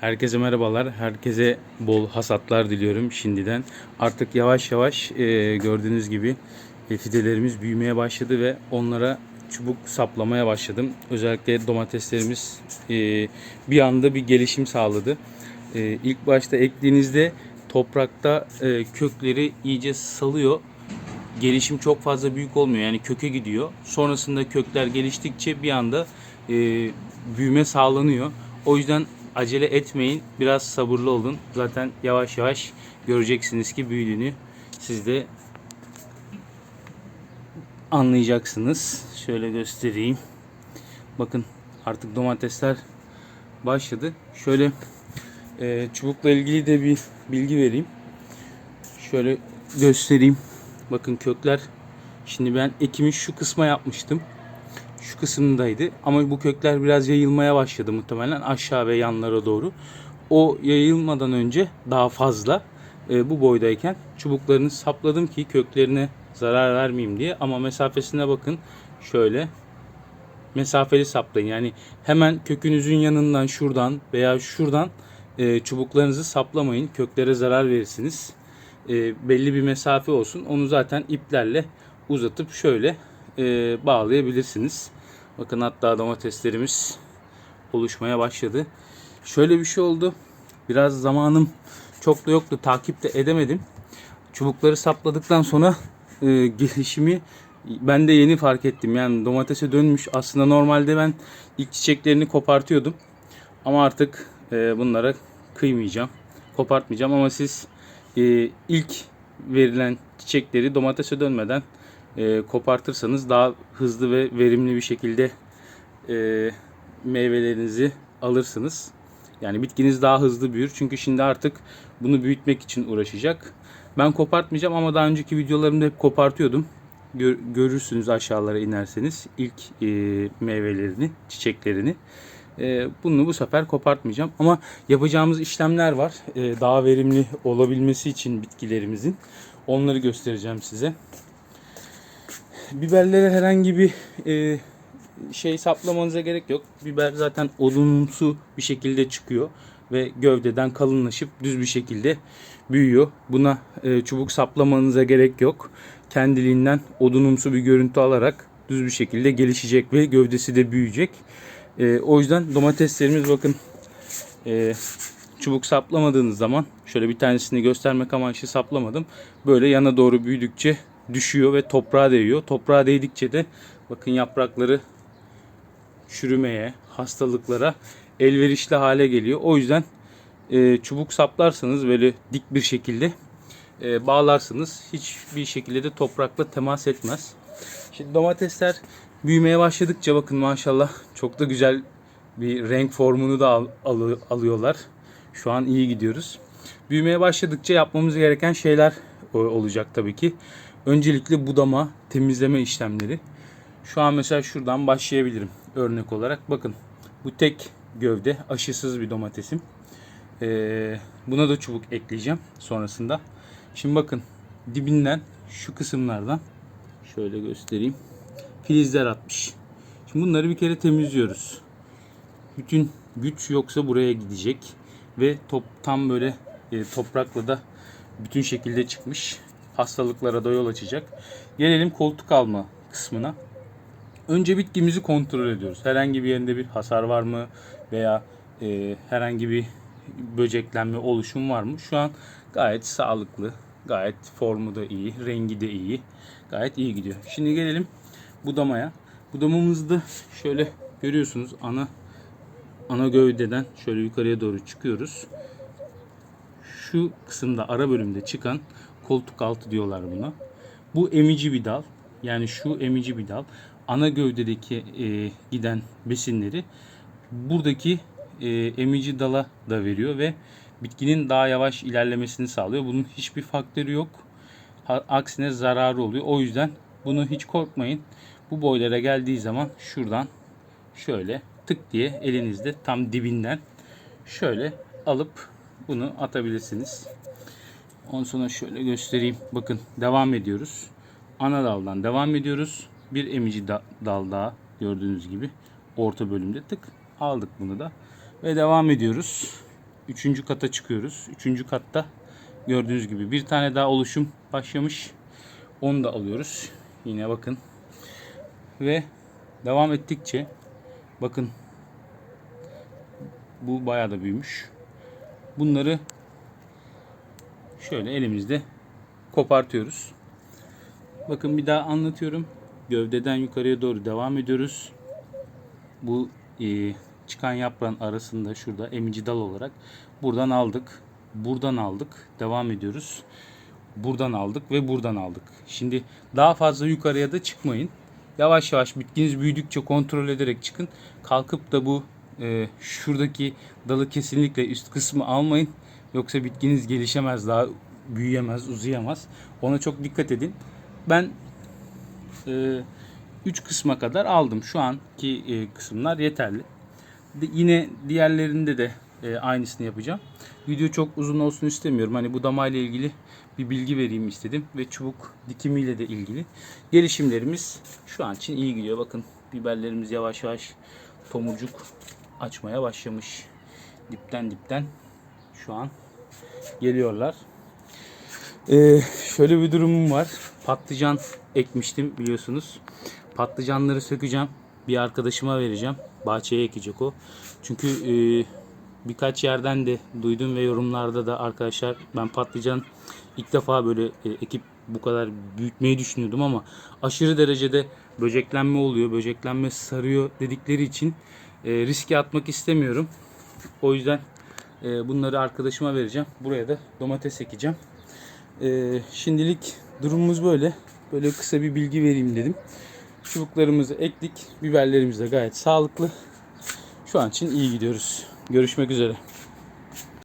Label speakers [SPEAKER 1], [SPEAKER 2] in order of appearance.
[SPEAKER 1] Herkese merhabalar. Herkese bol hasatlar diliyorum şimdiden. Artık yavaş yavaş e, gördüğünüz gibi e, fidelerimiz büyümeye başladı ve onlara çubuk saplamaya başladım. Özellikle domateslerimiz e, bir anda bir gelişim sağladı. E, ilk başta ektiğinizde toprakta e, kökleri iyice salıyor. Gelişim çok fazla büyük olmuyor yani köke gidiyor. Sonrasında kökler geliştikçe bir anda e, büyüme sağlanıyor. O yüzden acele etmeyin. Biraz sabırlı olun. Zaten yavaş yavaş göreceksiniz ki büyüdüğünü siz de anlayacaksınız. Şöyle göstereyim. Bakın artık domatesler başladı. Şöyle e, çubukla ilgili de bir bilgi vereyim. Şöyle göstereyim. Bakın kökler. Şimdi ben ekimi şu kısma yapmıştım şu kısımdaydı. Ama bu kökler biraz yayılmaya başladı muhtemelen aşağı ve yanlara doğru. O yayılmadan önce daha fazla e, bu boydayken çubuklarını sapladım ki köklerine zarar vermeyeyim diye. Ama mesafesine bakın şöyle mesafeli saplayın. Yani hemen kökünüzün yanından şuradan veya şuradan e, çubuklarınızı saplamayın. Köklere zarar verirsiniz. E, belli bir mesafe olsun. Onu zaten iplerle uzatıp şöyle e, bağlayabilirsiniz. Bakın hatta domateslerimiz oluşmaya başladı. Şöyle bir şey oldu. Biraz zamanım çok da yoktu. Takip de edemedim. Çubukları sapladıktan sonra e, gelişimi ben de yeni fark ettim. Yani domatese dönmüş. Aslında normalde ben ilk çiçeklerini kopartıyordum. Ama artık e, bunlara kıymayacağım. Kopartmayacağım ama siz e, ilk verilen çiçekleri domatese dönmeden e, kopartırsanız daha hızlı ve verimli bir şekilde e, meyvelerinizi alırsınız. Yani bitkiniz daha hızlı büyür. Çünkü şimdi artık bunu büyütmek için uğraşacak. Ben kopartmayacağım ama daha önceki videolarımda hep kopartıyordum. Gör, görürsünüz aşağılara inerseniz ilk e, meyvelerini, çiçeklerini. E, bunu bu sefer kopartmayacağım. Ama yapacağımız işlemler var. E, daha verimli olabilmesi için bitkilerimizin. Onları göstereceğim size biberlere herhangi bir e, şey saplamanıza gerek yok. Biber zaten odunumsu bir şekilde çıkıyor ve gövdeden kalınlaşıp düz bir şekilde büyüyor. Buna e, çubuk saplamanıza gerek yok. Kendiliğinden odunumsu bir görüntü alarak düz bir şekilde gelişecek ve gövdesi de büyüyecek. E, o yüzden domateslerimiz bakın e, çubuk saplamadığınız zaman şöyle bir tanesini göstermek amaçlı saplamadım. Böyle yana doğru büyüdükçe düşüyor ve toprağa değiyor. Toprağa değdikçe de bakın yaprakları çürümeye, hastalıklara elverişli hale geliyor. O yüzden e, çubuk saplarsanız böyle dik bir şekilde e, bağlarsınız. Hiçbir şekilde de toprakla temas etmez. Şimdi domatesler büyümeye başladıkça bakın maşallah çok da güzel bir renk formunu da al, al, alıyorlar. Şu an iyi gidiyoruz. Büyümeye başladıkça yapmamız gereken şeyler olacak tabii ki. Öncelikle budama, temizleme işlemleri. Şu an mesela şuradan başlayabilirim örnek olarak. Bakın bu tek gövde aşısız bir domatesim. Ee, buna da çubuk ekleyeceğim sonrasında. Şimdi bakın dibinden şu kısımlardan şöyle göstereyim. Filizler atmış. Şimdi bunları bir kere temizliyoruz. Bütün güç yoksa buraya gidecek ve top tam böyle e, toprakla da bütün şekilde çıkmış hastalıklara da yol açacak. Gelelim koltuk alma kısmına. Önce bitkimizi kontrol ediyoruz. Herhangi bir yerinde bir hasar var mı veya e, herhangi bir böceklenme oluşum var mı? Şu an gayet sağlıklı, gayet formu da iyi, rengi de iyi. Gayet iyi gidiyor. Şimdi gelelim budamaya. Budamamızda şöyle görüyorsunuz ana ana gövdeden şöyle yukarıya doğru çıkıyoruz. Şu kısımda ara bölümde çıkan koltuk altı diyorlar buna. Bu emici bir dal. Yani şu emici bir dal. Ana gövdedeki e, giden besinleri buradaki e, emici dala da veriyor ve bitkinin daha yavaş ilerlemesini sağlıyor. Bunun hiçbir faktörü yok. Aksine zararı oluyor. O yüzden bunu hiç korkmayın. Bu boylara geldiği zaman şuradan şöyle tık diye elinizde tam dibinden şöyle alıp bunu atabilirsiniz. Ondan sonra şöyle göstereyim. Bakın devam ediyoruz. Ana daldan devam ediyoruz. Bir emici da, dal daha gördüğünüz gibi orta bölümde tık aldık bunu da ve devam ediyoruz. üçüncü kata çıkıyoruz. Üçüncü katta gördüğünüz gibi bir tane daha oluşum başlamış. Onu da alıyoruz. Yine bakın. Ve devam ettikçe bakın bu bayağı da büyümüş. Bunları şöyle elimizde kopartıyoruz. Bakın bir daha anlatıyorum. Gövdeden yukarıya doğru devam ediyoruz. Bu e, çıkan yaprağın arasında şurada emici dal olarak buradan aldık. Buradan aldık. Devam ediyoruz. Buradan aldık ve buradan aldık. Şimdi daha fazla yukarıya da çıkmayın. Yavaş yavaş bitkiniz büyüdükçe kontrol ederek çıkın. Kalkıp da bu e, şuradaki dalı kesinlikle üst kısmı almayın. Yoksa bitkiniz gelişemez, daha büyüyemez, uzayamaz. Ona çok dikkat edin. Ben 3 kısma kadar aldım. Şu anki e, kısımlar yeterli. De- yine diğerlerinde de e, aynısını yapacağım. Video çok uzun olsun istemiyorum. Hani budamayla ilgili bir bilgi vereyim istedim ve çubuk dikimiyle de ilgili. Gelişimlerimiz şu an için iyi gidiyor. Bakın biberlerimiz yavaş yavaş tomurcuk açmaya başlamış. Dipten dipten şu an geliyorlar. Ee, şöyle bir durumum var. Patlıcan ekmiştim biliyorsunuz. Patlıcanları sökeceğim. Bir arkadaşıma vereceğim. Bahçeye ekecek o. Çünkü e, birkaç yerden de duydum ve yorumlarda da arkadaşlar ben patlıcan ilk defa böyle e, ekip bu kadar büyütmeyi düşünüyordum ama aşırı derecede böceklenme oluyor. Böceklenme sarıyor dedikleri için e, riske atmak istemiyorum. O yüzden e, bunları arkadaşıma vereceğim. Buraya da domates ekeceğim. Ee, şimdilik durumumuz böyle. Böyle kısa bir bilgi vereyim dedim. Çubuklarımızı ektik. Biberlerimiz de gayet sağlıklı. Şu an için iyi gidiyoruz. Görüşmek üzere.